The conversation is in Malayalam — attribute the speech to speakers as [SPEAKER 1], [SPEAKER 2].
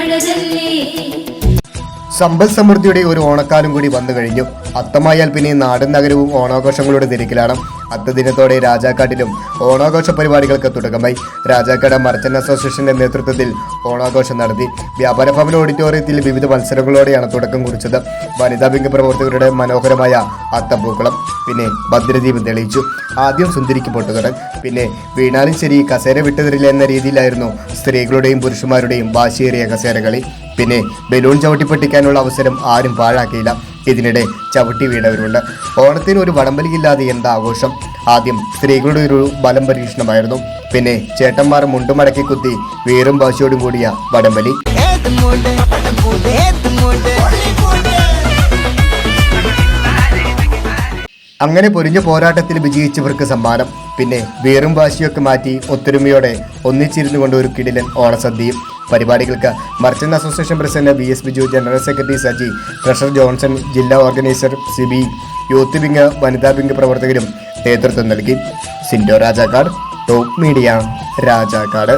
[SPEAKER 1] അഴകല്ലേ?
[SPEAKER 2] സമ്പൽ സമൃദ്ധിയുടെ ഒരു ഓണക്കാലം കൂടി വന്നു കഴിഞ്ഞു അത്തമായാൽ പിന്നെ നാടും നഗരവും ഓണാഘോഷങ്ങളുടെ തിരക്കിലാണ്. അത്ത ദിനത്തോടെ രാജാക്കാട്ടിലും ഓണാഘോഷ പരിപാടികൾക്ക് തുടക്കമായി. രാജാക്കാട് മർച്ചന്റ് അസോസിയേഷന്റെ നേതൃത്വത്തിൽ ഓണാഘോഷം നടത്തി. വ്യാപാര ഭവൻ ഓഡിറ്റോറിയത്തിൽ വിവിധ മത്സരങ്ങളോടെയാണ് തുടക്കം കുറിച്ചത്. വനിതാ വിംഗ് പ്രവർത്തകരുടെ മനോഹരമായ അത്തപ്പൂക്കളം. പിന്നെ ഭദ്രദീപം തെളിയിച്ചു. ആദ്യം സുന്ദരിക്ക് പൊട്ടുകടൽ പിന്നെ വീണാലും ശരി കസേര വിട്ടതിരില്ല എന്ന രീതിയിലായിരുന്നു സ്ത്രീകളുടെയും പുരുഷന്മാരുടെയും വാശിയേറിയ കസേരകളി. പിന്നെ ബലൂൺ ചവിട്ടിപ്പെട്ടിക്കാനുള്ള അവസരം ആരും പാഴാക്കിയില്ല. ഇതിനിടെ ചവിട്ടി വീണവരുണ്ട്. ഓണത്തിന് ഒരു വടംവലിയില്ലാതെ എന്താ ആഘോഷം? ആദ്യം സ്ത്രീകളുടെ ഒരു ബലം പരീക്ഷണമായിരുന്നു. പിന്നെ ചേട്ടന്മാർ മുണ്ടുമടക്കി കുത്തി വീറും വാശിയോടും കൂടിയ വടംവലി. അങ്ങനെ പൊരിഞ്ഞ പോരാട്ടത്തിൽ വിജയിച്ചവർക്ക് സമ്മാനം. പിന്നെ വീറും വാശിയൊക്കെ മാറ്റി ഒത്തൊരുമയോടെ ഒന്നിച്ചിരുന്നു കൊണ്ട് ഒരു കിടിലൻ ഓണസദ്യയും. പരിപാടികൾക്ക് merchant association president B S Biju general secretary Saji treasurer Johnson ജില്ലാ ഓർഗനൈസർ സിബി യൂത്ത് വിംഗ് വനിതാ വിംഗ് പ്രവർത്തകരും നേതൃത്വം നൽകി. Sindo Rajakkad top media Rajakkad.